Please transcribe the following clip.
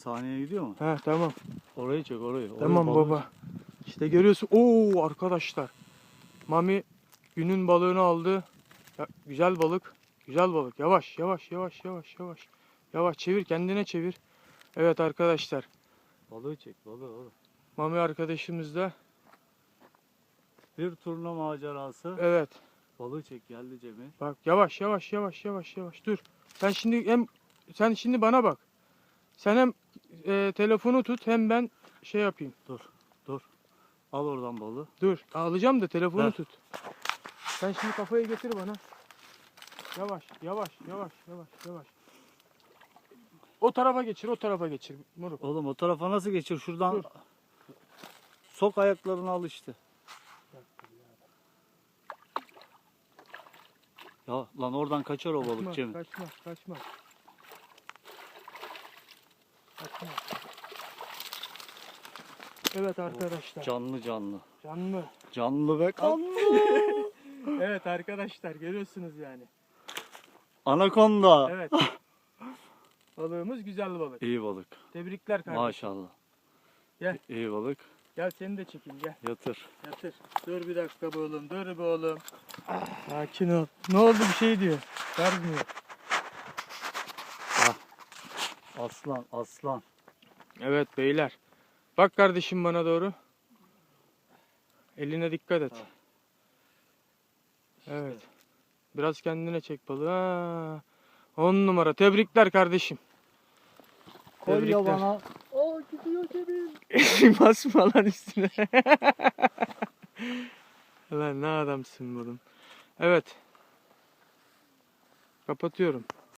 Sahneye gidiyor mu? He tamam. Orayı çek orayı. Orayı Tamam balığı baba. İşte görüyorsun. Oo arkadaşlar. Mami günün balığını aldı. Ya, güzel balık. Güzel balık. Yavaş yavaş yavaş yavaş yavaş. Yavaş çevir kendine çevir. Evet arkadaşlar. Balığı çek balığı oğlum. Mami arkadaşımız da Bir turna macerası. evet. Balığı çek geldi Cemil. Bak yavaş yavaş yavaş yavaş yavaş dur. Sen şimdi hem sen şimdi bana bak. Sen hem e, telefonu tut hem ben şey yapayım. Dur dur. Al oradan balığı. Dur alacağım da telefonu Ver. tut. Sen şimdi kafayı getir bana. Yavaş yavaş yavaş yavaş yavaş. O tarafa geçir o tarafa geçir moruk. Oğlum o tarafa nasıl geçir? Şuradan Dur. sok ayaklarını al işte. Ya lan oradan kaçar o balık Cemil. kaçma kaçma. Evet arkadaşlar. Canlı canlı. Canlı. Canlı ve kanlı. Evet arkadaşlar görüyorsunuz yani. Anakonda. Evet. Balığımız güzel balık. İyi balık. Tebrikler kardeşim. Maşallah. Gel. İyi balık. Gel seni de çekeyim gel. Yatır. Yatır. Dur bir dakika be oğlum. Dur be oğlum. Sakin ol. Ne oldu bir şey diyor. Vermiyor. Aslan aslan. Evet beyler. Bak kardeşim bana doğru. Eline dikkat et. Ha. Evet. Biraz kendine çek balığı. Ha. On numara. Tebrikler kardeşim. Koy Tebrikler. yabana. O gidiyor Cemil. Basma lan üstüne. lan ne adamsın oğlum. Evet. Kapatıyorum.